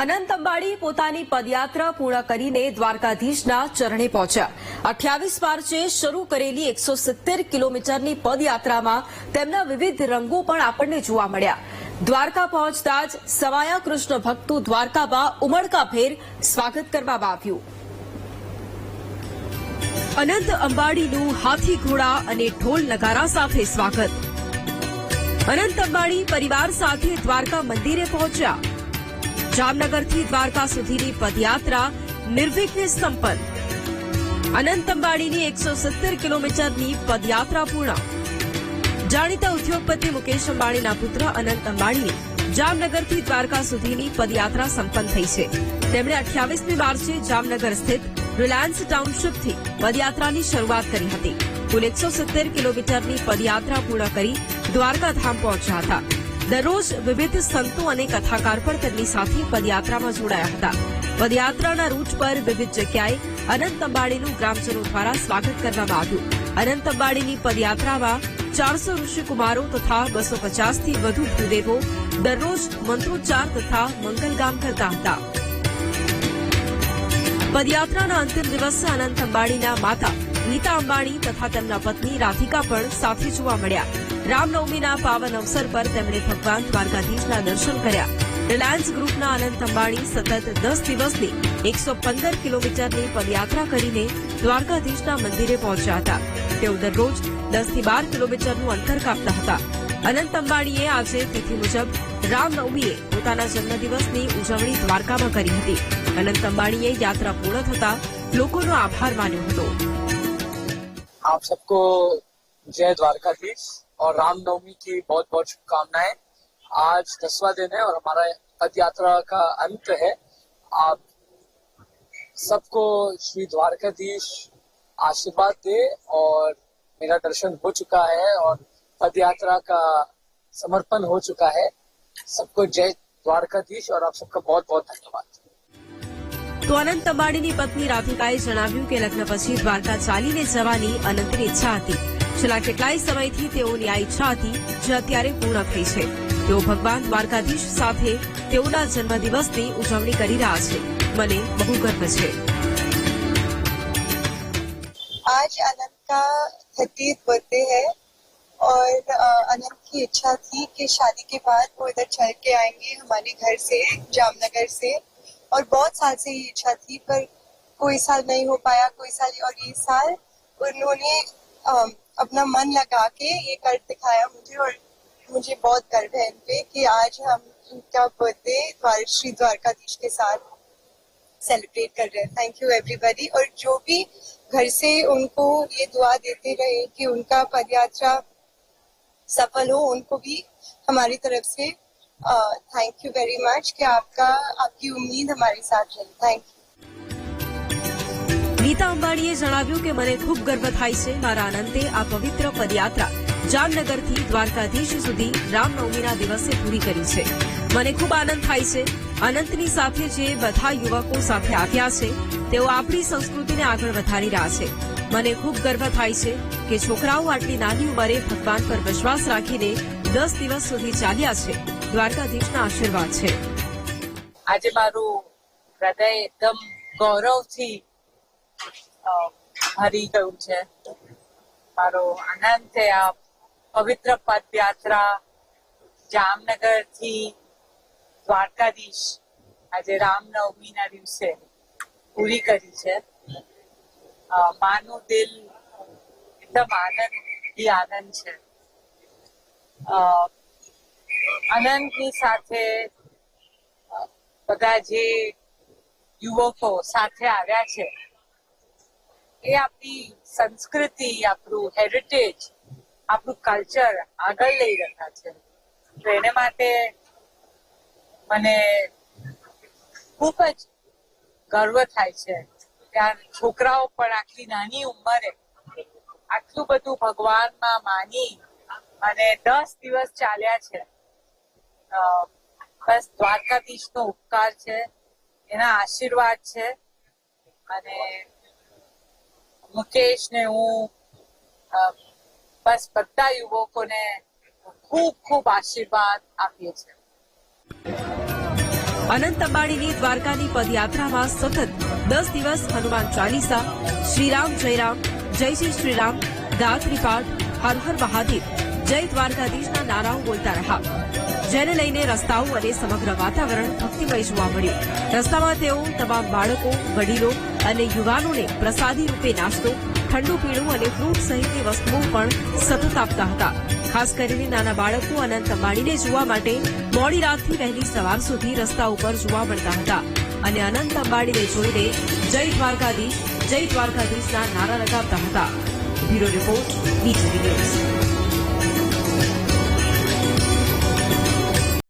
અનંત અંબાણી પોતાની પદયાત્રા પૂર્ણ કરીને દ્વારકાધીશના ચરણે પહોંચ્યા. અઠ્યાવીસ માર્ચે શરૂ કરેલી એકસો સિત્તેર કિલોમીટરની પદયાત્રામાં તેમના વિવિધ રંગો પણ આપણને જોવા મળ્યા. દ્વારકા પહોંચતા જ સમાયા કૃષ્ણ ભક્તો દ્વારકામાં ઉમળકાભેર સ્વાગત કરવામાં આવ્યું. અનંત અંબાણીનું હાથી ઘોડા અને ઢોલ નગારા સાથે સ્વાગત. અનંત અંબાણી પરિવાર સાથે દ્વારકા મંદિરે પહોંચ્યા. જામનગરથી દ્વારકા સુધીની પદયાત્રા નિર્વિઘ્ને સંપન્ન. અનંત અંબાણીની એકસો સત્તર કિલોમીટરની પદયાત્રા પૂર્ણ. જાણીતા ઉદ્યોગપતિ મુકેશ અંબાણીના પુત્ર અનંત અંબાણીની જામનગરથી દ્વારકા સુધીની પદયાત્રા સંપન્ન થઈ છે. તેમણે અઠ્યાવીસમી માર્ચે જામનગર સ્થિત રિલાયન્સ ટાઉનશીપથી પદયાત્રાની શરૂઆત કરી હતી. કુલ એકસો સિત્તેર કિલોમીટરની પદયાત્રા પૂર્ણ કરી દ્વારકા ધામ પહોંચ્યા હતા. દરરોજ વિવિધ સંતો અને કથાકાર પણ તેમની સાથે પદયાત્રામાં જોડાયા હતા. પદયાત્રાના રૂટ પર વિવિધ જગ્યાએ અનંત અંબાણીનું ગ્રામજનો દ્વારા સ્વાગત કરવામાં આવ્યું. અનંત અંબાણીની પદયાત્રામાં ચારસો ઋષિકુમારો તથા બસો પચાસથી વધુ ભૂદેવો દરરોજ મંત્રોચ્ચાર તથા મંગલગામ કરતા હતા. પદયાત્રાના અંતિમ દિવસે અનંત અંબાણીના માતા નીતા અંબાણી તથા તેમના પત્ની રાધિકા પણ સાથે જોવા મળ્યા. રામનવમીના પાવન અવસર પર તેમણે ભગવાન દ્વારકાધીશના દર્શન કર્યા. રિલાયન્સ ગ્રુપના અનંત અંબાણી સતત દસ દિવસની એકસો પંદર કિલોમીટરની પદયાત્રા કરીને દ્વારકાધીશના મંદિરે પહોંચ્યા હતા. તેઓ દરરોજ દસથી બાર કિલોમીટરનું અંતર કાપતા હતા. અનંત અંબાણીએ આજે તિથિ મુજબ રામનવમીએ પોતાના જન્મદિવસની ઉજવણી દ્વારકામાં કરી હતી. અનંત અંબાણીએ યાત્રા પૂર્ણ થતા લોકોનો આભાર માન્યો હતો. આપ સબકો જય દ્વારકાધીશ. और रामनवमी की बहुत बहुत शुभकामनाएं आज दसवां दिन है और हमारा पद यात्रा का अंत है आप सबको श्री द्वारकाधीश आशीर्वाद दे और मेरा दर्शन हो चुका है और पद यात्रा का समर्पण हो चुका है सबको जय द्वारकाधीश और आप सबका बहुत बहुत धन्यवाद તો અનંત અંબાણીની પત્ની રાધિકાએ જણાવ્યું કે લગ્ન પછી દ્વારકા ચાલીને જવાની અનંતની ઈચ્છા હતી છેલ્લા કેટલાય સમયથી તેઓની આ ઈચ્છા હતી જે અત્યારે પૂર્ણ થઈ છે તેઓ ભગવાન દ્વારકાધીશ સાથે તેઓના જન્મદિવસની ઉજવણી કરી રહ્યા છે મને બહુ ગર્વ છે आज अनंत का थर्टी बर्थडे है और अ, अनंत की इच्छा थी कि शादी के बाद वो इधर चल के आएंगे हमारे घर से जामनगर से और बहुत साल से ये इच्छा थी पर कोई साल नहीं हो पाया कोई साल और ये साल उन्होंने अ, अपना मन लगा के ये कर दिखाया मुझे और मुझे बहुत गर्व है इन पे कि आज हम इनका बर्थडे श्री द्वारकाधीश के साथ सेलिब्रेट कर रहे हैं। थैंक यू एवरीबॉडी और जो भी घर से उनको ये दुआ देते रहे कि उनका पदयात्रा सफल हो, उनको भी हमारी तरफ़ से थैंक यू वेरी मच कि आपका, आपकी उम्मीद हमारे साथ रही। थैंक यू નીતા અંબાણીએ જણાવ્યું કે, મને ખૂબ ગર્વ થાય છે મારા આનંદે આ પવિત્ર પદયાત્રા જામનગરથી દ્વારકાધીશ સુધી રામનવમીના દિવસે પૂરી કરી છે. મને ખૂબ આનંદ થાય છે. અનંતની સાથે જે બધા યુવકો સાથે આવ્યા છે, તેઓ આપણી સંસ્કૃતિને આગળ વધારી રહ્યા છે. મને ખૂબ ગર્વ થાય છે કે છોકરાઓ આટલી નાની ઉંમરે ભગવાન પર વિશ્વાસ રાખીને દસ દિવસ સુધી ચાલ્યા છે. દ્વારકાધીશના આશીર્વાદ છે. આજે મારું હૃદય એકદમ ગૌરવથી ભરી ગયું છે. મારો આનંદ છે આ પવિત્ર પદયાત્રા જામનગરથી દ્વારકાધીશ આજે રામનવમીના દિવસે પૂરી કરી છે. માનું દિલ એકદમ આનંદ આનંદ છે. આનંદની સાથે બધા જે યુવકો સાથે આવ્યા છે એ આપણી સંસ્કૃતિ, આપણું હેરિટેજ આપણું કલ્ચર આગળ લઈ રહ્યા છે. તો એને માટે મને ખૂબ જ ગર્વ થાય છે ત્યાં છોકરાઓ પણ આટલી નાની ઉંમરે આટલું બધું ભગવાનમાં માની અને દસ દિવસ ચાલ્યા છે. બસ દ્વારકાધીશ નો ઉપકાર છે, એના આશીર્વાદ છે અને મુકેશ ને હું બસ બધા યુવકોને ખૂબ ખૂબ આશીર્વાદ આપીએ છીએ. અનંત અંબાણીની દ્વારકાની પદયાત્રામાં સતત દસ દિવસ હનુમાન ચાલીસા, શ્રીરામ જયરામ, જય શ્રી શ્રીરામ ગાયત્રી પાઠ હર હર મહાદેવ, જય દ્વારકાધીશના નારાઓ બોલતા રહ્યા. જેને લઈને રસ્તાઓ અને સમગ્ર વાતાવરણ ભક્તિમય જોવા મળ્યું. રસ્તામાં તેઓ તમામ બાળકો, વડીલો અને યુવાનોને પ્રસાદી રૂપે નાસ્તો, ઠંડુ પીણું અને ફ્રૂટ સહિતની વસ્તુઓ પણ સતત આપતા હતા. ખાસ કરીને નાના બાળકો અનંત અંબાણીને જોવા માટે મોડી રાતથી વહેલી સવાર સુધી રસ્તા ઉપર જોવા મળતા હતા. અને અનંત અંબાણીને જોઈને જય દ્વારકાધીશ, જય દ્વારકાધીશના નારા લગાવતા હતા. બ્યુરો રિપોર્ટ બીજી ન્યૂઝ.